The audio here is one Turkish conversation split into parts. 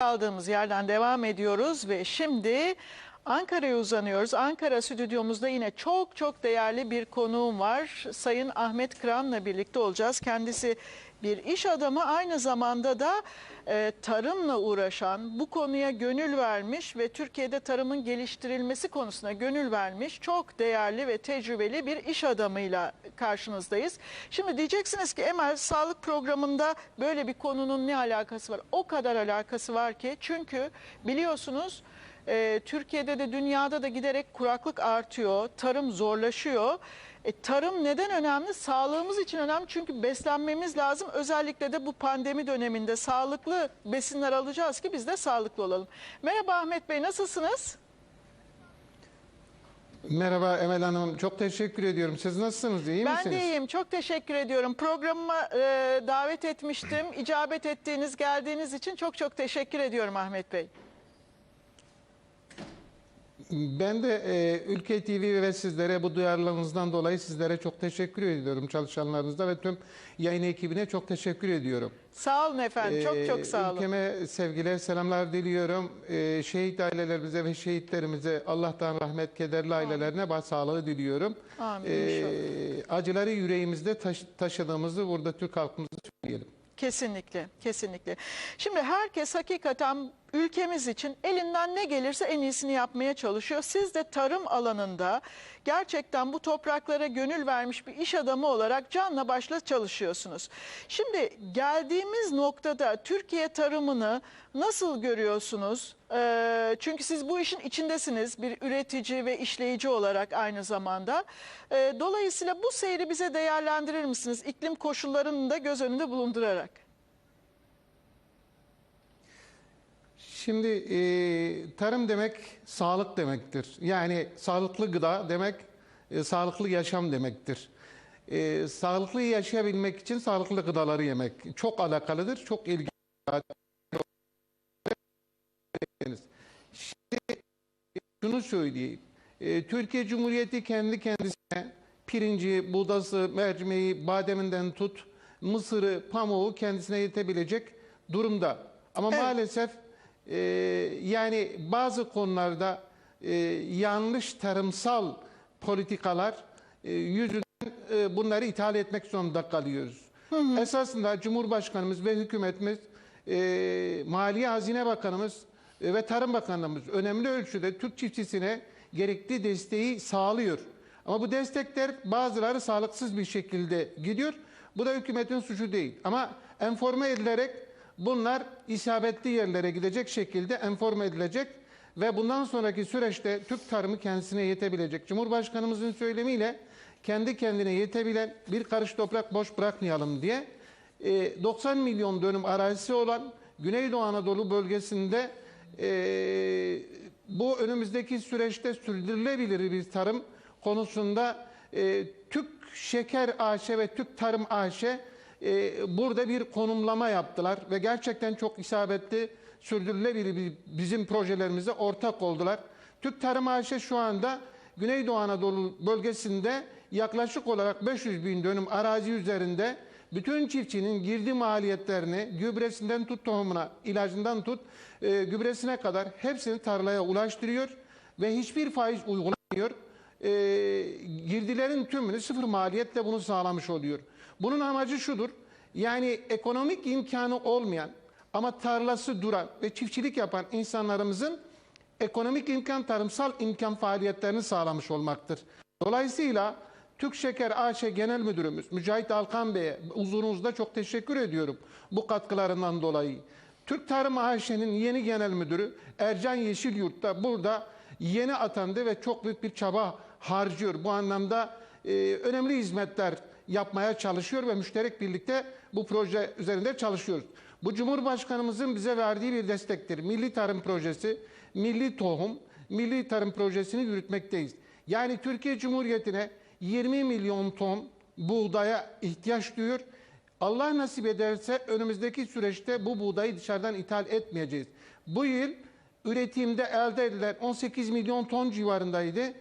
Kaldığımız yerden devam ediyoruz ve şimdi Ankara'ya uzanıyoruz. Ankara stüdyomuzda yine çok çok değerli bir konuğum var. Sayın Ahmet Kıran'la birlikte olacağız. Kendisi bir iş adamı aynı zamanda da e, tarımla uğraşan, bu konuya gönül vermiş ve Türkiye'de tarımın geliştirilmesi konusuna gönül vermiş çok değerli ve tecrübeli bir iş adamıyla karşınızdayız. Şimdi diyeceksiniz ki Emel sağlık programında böyle bir konunun ne alakası var? O kadar alakası var ki çünkü biliyorsunuz e, Türkiye'de de dünyada da giderek kuraklık artıyor, tarım zorlaşıyor. E, tarım neden önemli? Sağlığımız için önemli çünkü beslenmemiz lazım. Özellikle de bu pandemi döneminde sağlıklı besinler alacağız ki biz de sağlıklı olalım. Merhaba Ahmet Bey nasılsınız? Merhaba Emel Hanım. Çok teşekkür ediyorum. Siz nasılsınız? İyi ben misiniz? de iyiyim. Çok teşekkür ediyorum. Programıma e, davet etmiştim. İcabet ettiğiniz, geldiğiniz için çok çok teşekkür ediyorum Ahmet Bey. Ben de e, Ülke TV ve sizlere bu duyarlılığınızdan dolayı sizlere çok teşekkür ediyorum. Çalışanlarınızda ve tüm yayın ekibine çok teşekkür ediyorum. Sağ olun efendim. Çok Ee, çok sağ olun. Ülkeme sevgiler, selamlar diliyorum. Ee, şehit ailelerimize ve şehitlerimize Allah'tan rahmet, kederli ailelerine başsağlığı diliyorum. Amin, Ee, acıları yüreğimizde taş- taşıdığımızı burada Türk halkımıza söyleyelim. Kesinlikle, kesinlikle. Şimdi herkes hakikaten ülkemiz için elinden ne gelirse en iyisini yapmaya çalışıyor. Siz de tarım alanında gerçekten bu topraklara gönül vermiş bir iş adamı olarak canla başla çalışıyorsunuz. Şimdi geldiğimiz noktada Türkiye tarımını nasıl görüyorsunuz? Ee, çünkü siz bu işin içindesiniz bir üretici ve işleyici olarak aynı zamanda. Ee, dolayısıyla bu seyri bize değerlendirir misiniz? İklim koşullarını da göz önünde bulundurarak. Şimdi e, tarım demek sağlık demektir. Yani sağlıklı gıda demek e, sağlıklı yaşam demektir. E, sağlıklı yaşayabilmek için sağlıklı gıdaları yemek çok alakalıdır, çok ilgili. Şimdi şunu söyleyeyim. E, Türkiye Cumhuriyeti kendi kendisine pirinci, buğdası, mercimeği, bademinden tut, mısırı, pamuğu kendisine yetebilecek durumda. Ama Evet. maalesef e, yani bazı konularda e, yanlış tarımsal politikalar e, yüzünden e, bunları ithal etmek zorunda kalıyoruz. Esasında Cumhurbaşkanımız ve hükümetimiz, e, Maliye Hazine Bakanımız e, ve Tarım Bakanlığımız önemli ölçüde Türk çiftçisine gerekli desteği sağlıyor. Ama bu destekler bazıları sağlıksız bir şekilde gidiyor. Bu da hükümetin suçu değil. Ama enforme edilerek bunlar isabetli yerlere gidecek şekilde enforme edilecek ve bundan sonraki süreçte Türk tarımı kendisine yetebilecek. Cumhurbaşkanımızın söylemiyle kendi kendine yetebilen bir karış toprak boş bırakmayalım diye e, 90 milyon dönüm arazisi olan Güneydoğu Anadolu bölgesinde e, bu önümüzdeki süreçte sürdürülebilir bir tarım konusunda e, Türk Şeker AŞ ve Türk Tarım AŞ e, burada bir konumlama yaptılar ve gerçekten çok isabetli sürdürülebilir bizim projelerimize ortak oldular. Türk Tarım AŞ şu anda Güneydoğu Anadolu bölgesinde yaklaşık olarak 500 bin dönüm arazi üzerinde bütün çiftçinin girdi maliyetlerini gübresinden tut tohumuna, ilacından tut e, gübresine kadar hepsini tarlaya ulaştırıyor ve hiçbir faiz uygulamıyor. E, girdilerin tümünü sıfır maliyetle bunu sağlamış oluyor. Bunun amacı şudur. Yani ekonomik imkanı olmayan ama tarlası duran ve çiftçilik yapan insanlarımızın ekonomik imkan, tarımsal imkan faaliyetlerini sağlamış olmaktır. Dolayısıyla Türk Şeker AŞ Genel Müdürümüz Mücahit Alkan Bey'e uzunuzda çok teşekkür ediyorum bu katkılarından dolayı. Türk Tarım AŞ'nin yeni genel müdürü Ercan Yeşilyurt da burada yeni atandı ve çok büyük bir çaba harcıyor. Bu anlamda e, önemli hizmetler yapmaya çalışıyor ve müşterek birlikte bu proje üzerinde çalışıyoruz. Bu Cumhurbaşkanımızın bize verdiği bir destektir. Milli Tarım Projesi, Milli Tohum, Milli Tarım Projesi'ni yürütmekteyiz. Yani Türkiye Cumhuriyeti'ne 20 milyon ton buğdaya ihtiyaç duyuyor. Allah nasip ederse önümüzdeki süreçte bu buğdayı dışarıdan ithal etmeyeceğiz. Bu yıl üretimde elde edilen 18 milyon ton civarındaydı.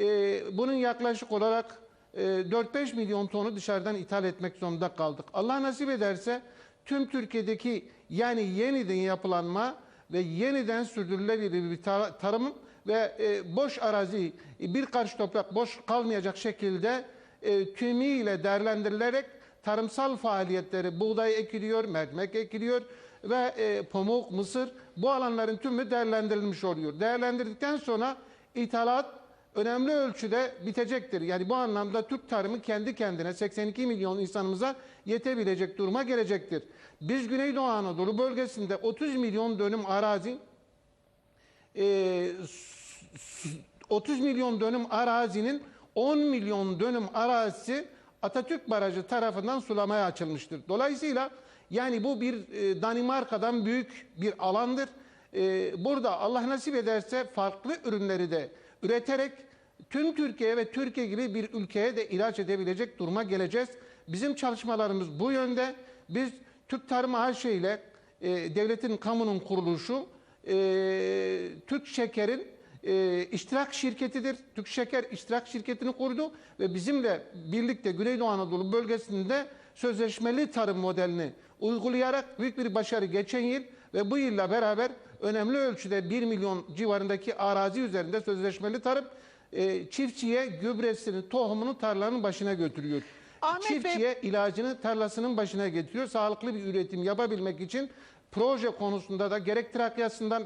Ee, bunun yaklaşık olarak e, 4-5 milyon tonu dışarıdan ithal etmek zorunda kaldık. Allah nasip ederse tüm Türkiye'deki yani yeniden yapılanma ve yeniden sürdürülebilir bir tar- tarım ve e, boş arazi, bir karış toprak boş kalmayacak şekilde e, tümüyle değerlendirilerek tarımsal faaliyetleri, buğday ekiliyor, mercimek ekiliyor ve e, pamuk, mısır bu alanların tümü değerlendirilmiş oluyor. Değerlendirdikten sonra ithalat önemli ölçüde bitecektir. Yani bu anlamda Türk tarımı kendi kendine 82 milyon insanımıza yetebilecek duruma gelecektir. Biz Güneydoğu Anadolu bölgesinde 30 milyon dönüm arazi e, s- s- 30 milyon dönüm arazinin 10 milyon dönüm arazisi Atatürk Barajı tarafından sulamaya açılmıştır. Dolayısıyla yani bu bir e, Danimarka'dan büyük bir alandır. E, burada Allah nasip ederse farklı ürünleri de üreterek tüm Türkiye ve Türkiye gibi bir ülkeye de ilaç edebilecek duruma geleceğiz. Bizim çalışmalarımız bu yönde. Biz Türk Tarım AŞ ile e, devletin kamunun kuruluşu e, Türk Şeker'in e, iştirak şirketidir. Türk Şeker iştirak şirketini kurdu ve bizimle birlikte Güneydoğu Anadolu bölgesinde sözleşmeli tarım modelini uygulayarak büyük bir başarı geçen yıl ve bu yılla beraber önemli ölçüde 1 milyon civarındaki arazi üzerinde sözleşmeli tarım e, çiftçiye gübresini, tohumunu tarlanın başına götürüyor. Ahmet Bey- Çiftçiye ilacını tarlasının başına getiriyor. Sağlıklı bir üretim yapabilmek için proje konusunda da gerek Trakya'sından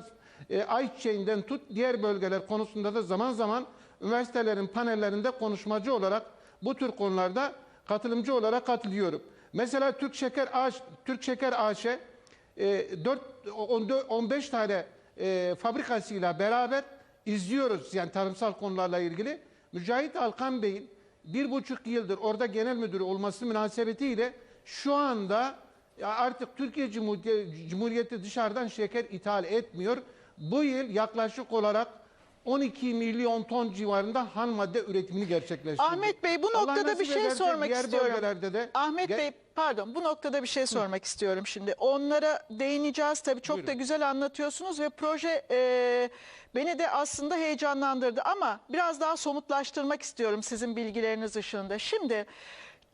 e, ayçiçeğinden tut diğer bölgeler konusunda da zaman zaman üniversitelerin panellerinde konuşmacı olarak bu tür konularda katılımcı olarak katılıyorum. Mesela Türk Şeker AŞ, Türk Şeker AŞ 4 14 15 tane e, fabrikasıyla beraber izliyoruz yani tarımsal konularla ilgili. Mücahit Alkan Bey'in bir buçuk yıldır orada genel müdürü olması münasebetiyle şu anda artık Türkiye Cumhuriyeti dışarıdan şeker ithal etmiyor. Bu yıl yaklaşık olarak 12 milyon ton civarında ham madde üretimini gerçekleştirdi. Ahmet Bey bu Allah noktada bir şey sormak diğer istiyorum. bölgelerde de Ahmet Bey pardon bu noktada bir şey sormak istiyorum şimdi. Onlara değineceğiz tabii çok da Buyurun. güzel anlatıyorsunuz ve proje e, beni de aslında heyecanlandırdı ama biraz daha somutlaştırmak istiyorum sizin bilgileriniz ışığında. Şimdi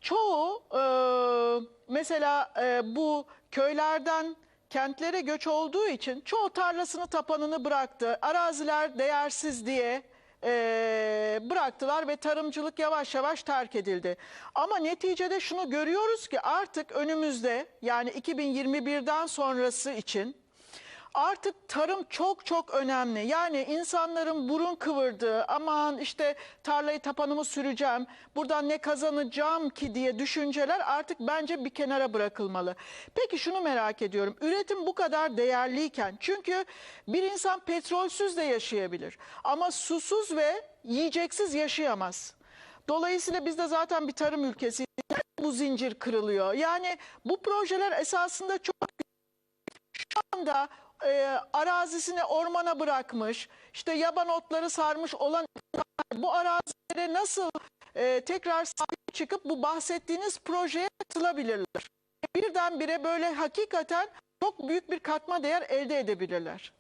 çoğu e, mesela e, bu köylerden kentlere göç olduğu için çoğu tarlasını tapanını bıraktı. Araziler değersiz diye e, bıraktılar ve tarımcılık yavaş yavaş terk edildi. Ama neticede şunu görüyoruz ki artık önümüzde yani 2021'den sonrası için Artık tarım çok çok önemli. Yani insanların burun kıvırdığı aman işte tarlayı tapanımı süreceğim, buradan ne kazanacağım ki diye düşünceler artık bence bir kenara bırakılmalı. Peki şunu merak ediyorum. Üretim bu kadar değerliyken çünkü bir insan petrolsüz de yaşayabilir ama susuz ve yiyeceksiz yaşayamaz. Dolayısıyla biz de zaten bir tarım ülkesi bu zincir kırılıyor. Yani bu projeler esasında çok şu anda e, arazisini ormana bırakmış, işte yaban otları sarmış olan bu arazilere nasıl e, tekrar sahip çıkıp bu bahsettiğiniz projeye katılabilirler? Birdenbire böyle hakikaten çok büyük bir katma değer elde edebilirler.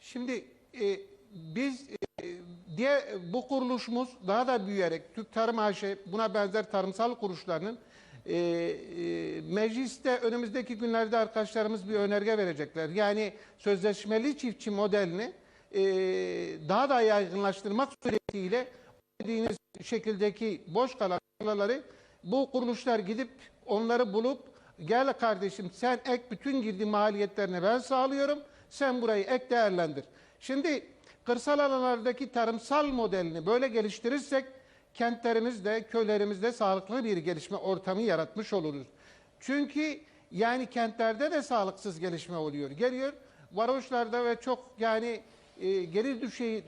Şimdi e, biz e, diğer bu kuruluşumuz daha da büyüyerek Türk Tarım AŞ buna benzer tarımsal kuruluşlarının e, e, mecliste önümüzdeki günlerde arkadaşlarımız bir önerge verecekler. Yani sözleşmeli çiftçi modelini e, daha da yaygınlaştırmak suretiyle dediğiniz şekildeki boş kalan tarlaları bu kuruluşlar gidip onları bulup gel kardeşim sen ek bütün girdi maliyetlerini ben sağlıyorum. Sen burayı ek değerlendir. Şimdi kırsal alanlardaki tarımsal modelini böyle geliştirirsek kentlerimizde, köylerimizde sağlıklı bir gelişme ortamı yaratmış oluruz. Çünkü yani kentlerde de sağlıksız gelişme oluyor. Geliyor varoşlarda ve çok yani e, gelir düşeği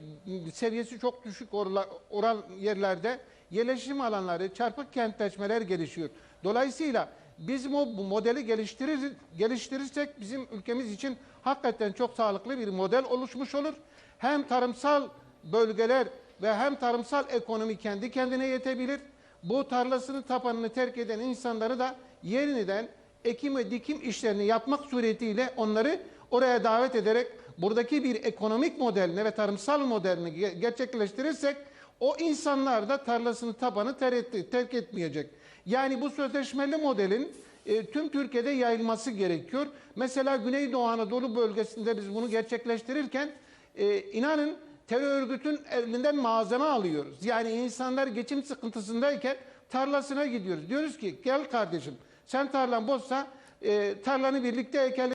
seviyesi çok düşük orla- oran yerlerde yerleşim alanları, çarpık kentleşmeler gelişiyor. Dolayısıyla biz bu, bu modeli geliştirir, geliştirirsek bizim ülkemiz için hakikaten çok sağlıklı bir model oluşmuş olur. Hem tarımsal bölgeler ve hem tarımsal ekonomi kendi kendine yetebilir. Bu tarlasını tapanını terk eden insanları da yeniden ekim ve dikim işlerini yapmak suretiyle onları oraya davet ederek buradaki bir ekonomik modelini ve tarımsal modelini ge- gerçekleştirirsek o insanlar da tarlasını etti- terk etmeyecek. Yani bu sözleşmeli modelin e, tüm Türkiye'de yayılması gerekiyor. Mesela Güneydoğu Anadolu bölgesinde biz bunu gerçekleştirirken e, inanın terör örgütün elinden malzeme alıyoruz. Yani insanlar geçim sıkıntısındayken tarlasına gidiyoruz. Diyoruz ki gel kardeşim sen tarlan boşsa e, tarlanı birlikte ekelim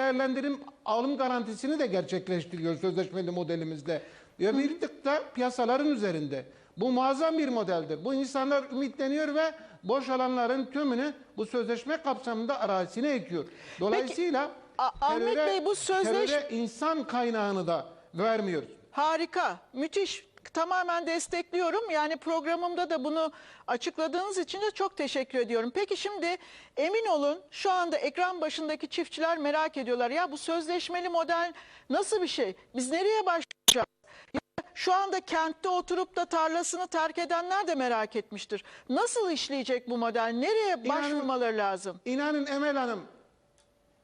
değerlendirim alım garantisini de gerçekleştiriyor sözleşmeli modelimizde. Ve bir tık da piyasaların üzerinde. Bu muazzam bir modeldir. Bu insanlar ümitleniyor ve boş alanların tümünü bu sözleşme kapsamında arazisine ekiyor. Dolayısıyla A- Ahmet Bey, bu sözleş- teröre insan kaynağını da vermiyoruz. Harika, müthiş. Tamamen destekliyorum. Yani programımda da bunu açıkladığınız için de çok teşekkür ediyorum. Peki şimdi emin olun şu anda ekran başındaki çiftçiler merak ediyorlar. Ya bu sözleşmeli model nasıl bir şey? Biz nereye başlayacağız? Ya şu anda kentte oturup da tarlasını terk edenler de merak etmiştir. Nasıl işleyecek bu model? Nereye başvurmaları lazım? İnanın Emel Hanım,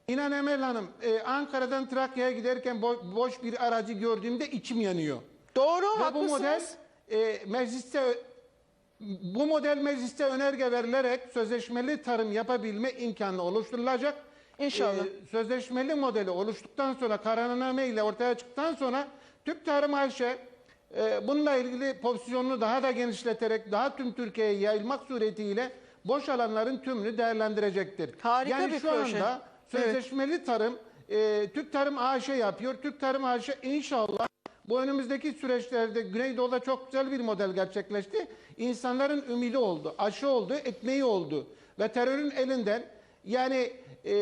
inan Emel Hanım, e, Ankara'dan Trakya'ya giderken bo- boş bir aracı gördüğümde içim yanıyor. Doğru, Ve bu haklısınız. model e, mecliste bu model mecliste önerge verilerek sözleşmeli tarım yapabilme imkanı oluşturulacak. İnşallah. E, sözleşmeli modeli oluştuktan sonra kararname ile ortaya çıktıktan sonra Türk Tarım AŞ e, bununla ilgili pozisyonunu daha da genişleterek daha tüm Türkiye'ye yayılmak suretiyle boş alanların tümünü değerlendirecektir. Harika yani bir şu proje. anda Evet. sözleşmeli tarım e, Türk Tarım AŞ yapıyor. Türk Tarım AŞ inşallah bu önümüzdeki süreçlerde Güneydoğu'da çok güzel bir model gerçekleşti. İnsanların ümidi oldu, aşı oldu, ekmeği oldu. Ve terörün elinden yani e,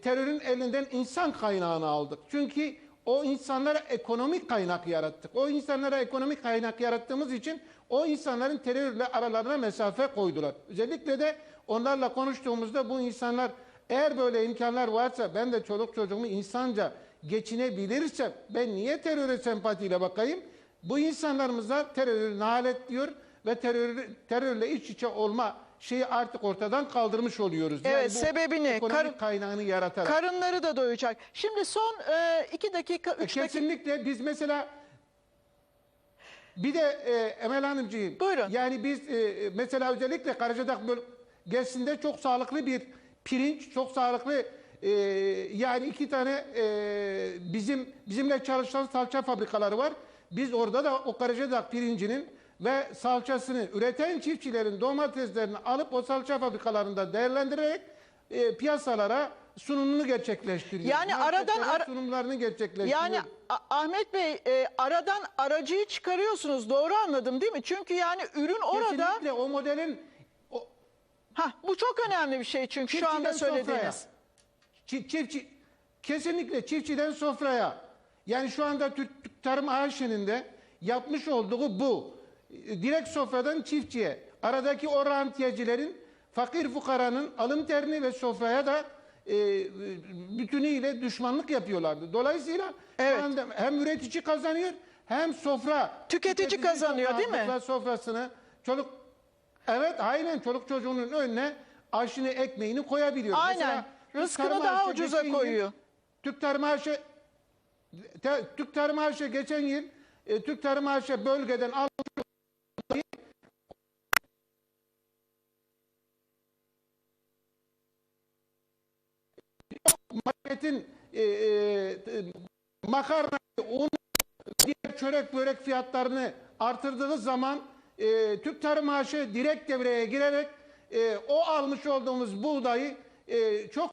terörün elinden insan kaynağını aldık. Çünkü o insanlara ekonomik kaynak yarattık. O insanlara ekonomik kaynak yarattığımız için o insanların terörle aralarına mesafe koydular. Özellikle de onlarla konuştuğumuzda bu insanlar eğer böyle imkanlar varsa ben de çoluk çocuğumu insanca geçinebilirsem ben niye teröre sempatiyle bakayım? Bu insanlarımıza terörü nalet diyor ve terör, terörle iç içe olma şeyi artık ortadan kaldırmış oluyoruz. Evet, sebebini, ekonomik kar- kaynağını yaratarak. Karınları da doyacak. Şimdi son e, iki dakika, üç dakika. Kesinlikle biz mesela bir de e, Emel Hanımcığım. Buyurun. Yani biz e, mesela özellikle Karacadağ bölgesinde çok sağlıklı bir pirinç, çok sağlıklı e, yani iki tane e, bizim bizimle çalışan salça fabrikaları var. Biz orada da o Karacadağ pirincinin ve salçasını üreten çiftçilerin domateslerini alıp o salça fabrikalarında değerlendirerek e, piyasalara sunumunu gerçekleştiriyor. Yani aradan ara- sunumlarını gerçekleştiriyor. Yani Ahmet Bey e, aradan aracıyı çıkarıyorsunuz. Doğru anladım değil mi? Çünkü yani ürün orada. Kesinlikle o modelin Ha bu çok önemli bir şey çünkü şu anda Çiftçiden söylediğiniz. sofraya. Çi- çiftçi kesinlikle çiftçiden sofraya. Yani şu anda Türk, Tarım AŞ'nin de yapmış olduğu bu. E, Direkt sofradan çiftçiye. Aradaki o rantiyecilerin fakir fukaranın alın terini ve sofraya da e, bütünüyle düşmanlık yapıyorlardı. Dolayısıyla Evet. şu anda hem üretici kazanıyor hem sofra. Tüketici kazanıyor, değil mi? Sofrasını çoluk Evet aynen çoluk çocuğunun önüne aşını ekmeğini koyabiliyor. Aynen. Türk Rızkını Tarım daha ucuza geçen yıl- koyuyor. Türk Tarım AŞ te- Türk Tarım AŞ geçen yıl e, Türk Tarım AŞ bölgeden al marketin e, e, makarna, un, diğer çörek börek fiyatlarını artırdığı zaman e, Türk Tarım AŞ direkt devreye girerek e, o almış olduğumuz buğdayı e, çok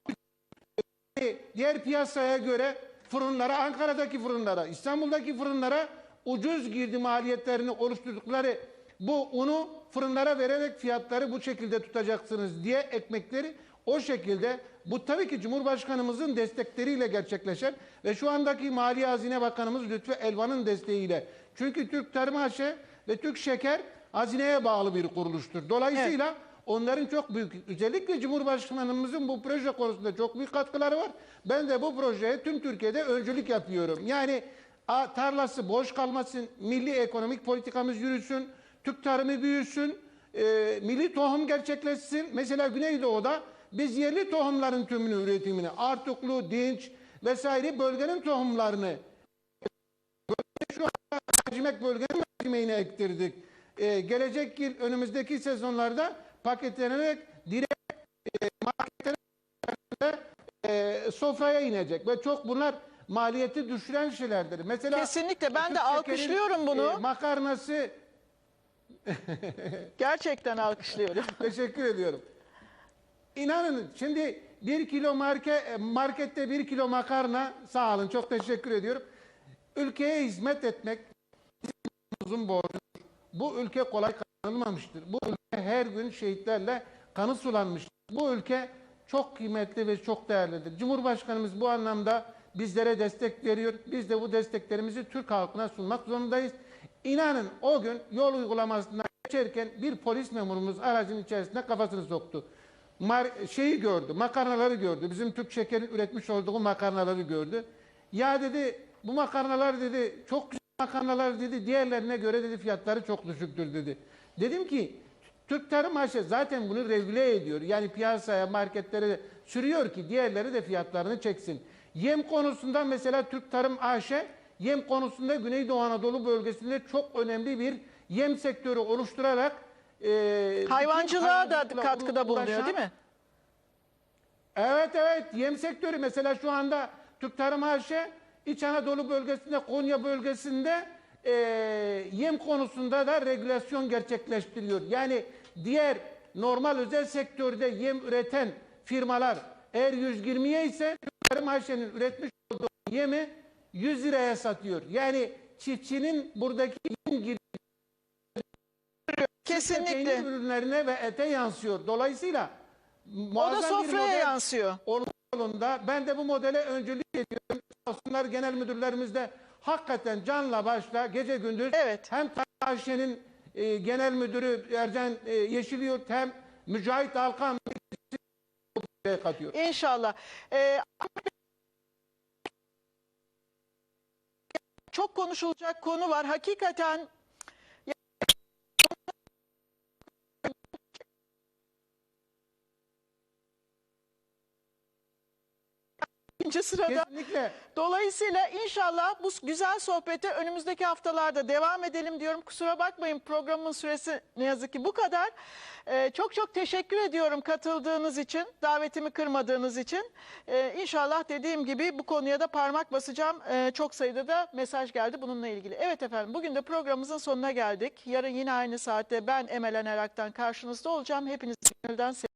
e, diğer piyasaya göre fırınlara, Ankara'daki fırınlara, İstanbul'daki fırınlara ucuz girdi maliyetlerini oluşturdukları bu unu fırınlara vererek fiyatları bu şekilde tutacaksınız diye ekmekleri o şekilde bu tabii ki Cumhurbaşkanımızın destekleriyle gerçekleşen ve şu andaki Maliye Hazine Bakanımız Lütfü Elvan'ın desteğiyle. Çünkü Türk Tarım AŞ ve Türk Şeker hazineye bağlı bir kuruluştur. Dolayısıyla onların çok büyük özellikle Cumhurbaşkanımızın bu proje konusunda çok büyük katkıları var. Ben de bu projeye tüm Türkiye'de öncülük yapıyorum. Yani tarlası boş kalmasın, milli ekonomik politikamız yürüsün, Türk tarımı büyüsün, e, milli tohum gerçekleşsin. Mesela Güneydoğu'da biz yerli tohumların tümünü üretimini, Artuklu, Dinç vesaire bölgenin tohumlarını şu mercimek bölgenin mercimeğini ektirdik. Ee, gelecek yıl önümüzdeki sezonlarda paketlenerek direkt e, marketlere e, sofraya inecek ve çok bunlar maliyeti düşüren şeylerdir. Mesela Kesinlikle, ben de Türk şekerin, alkışlıyorum bunu. e, makarnası Gerçekten alkışlıyorum. Teşekkür ediyorum. İnanın şimdi bir kilo marke, markette bir kilo makarna sağ olun çok teşekkür ediyorum. Ülkeye hizmet etmek uzun borcudur. Bu ülke kolay kazanılmamıştır. Bu ülke her gün şehitlerle kanı sulanmıştır. Bu ülke çok kıymetli ve çok değerlidir. Cumhurbaşkanımız bu anlamda bizlere destek veriyor. Biz de bu desteklerimizi Türk halkına sunmak zorundayız. İnanın o gün yol uygulamasından geçerken bir polis memurumuz aracın içerisinde kafasını soktu. Mar- şeyi gördü, makarnaları gördü. Bizim Türk şekerin üretmiş olduğu makarnaları gördü. Ya dedi bu makarnalar dedi çok güzel makarnalar dedi. Diğerlerine göre dedi fiyatları çok düşüktür dedi. Dedim ki Türk Tarım AŞ zaten bunu regüle ediyor. Yani piyasaya, marketlere sürüyor ki diğerleri de fiyatlarını çeksin. Yem konusunda mesela Türk Tarım AŞ yem konusunda Güneydoğu Anadolu bölgesinde çok önemli bir yem sektörü oluşturarak e, Hayvancılığa da katkıda bulunuyor değil mi? Evet evet yem sektörü mesela şu anda Türk Tarım AŞ İç Anadolu bölgesinde Konya bölgesinde e, yem konusunda da regülasyon gerçekleştiriyor. Yani diğer normal özel sektörde yem üreten firmalar eğer 120'ye ise Tarım AŞ'nin üretmiş olduğu yemi 100 liraya satıyor. Yani çiftçinin buradaki yem girdi Kesinlikle. ürünlerine ve ete yansıyor. Dolayısıyla O da sofraya yansıyor. olma yolunda ben de bu modele öncülük ediyorum. Olsunlar genel müdürlerimiz de hakikaten canla başla gece gündüz Evet. hem Ayşe'nin e, genel müdürü Ercan e, Yeşilyurt hem Mücahit Alkan katıyor. İnşallah. Ee, çok konuşulacak konu var. Hakikaten ikinci sırada. Kesinlikle. Dolayısıyla inşallah bu güzel sohbete önümüzdeki haftalarda devam edelim diyorum. Kusura bakmayın programın süresi ne yazık ki bu kadar. Ee, çok çok teşekkür ediyorum katıldığınız için, davetimi kırmadığınız için. Ee, inşallah dediğim gibi bu konuya da parmak basacağım. Ee, çok sayıda da mesaj geldi bununla ilgili. Evet efendim bugün de programımızın sonuna geldik. Yarın yine aynı saatte ben Emel Enerak'tan karşınızda olacağım. Hepinizi gönülden seviyorum.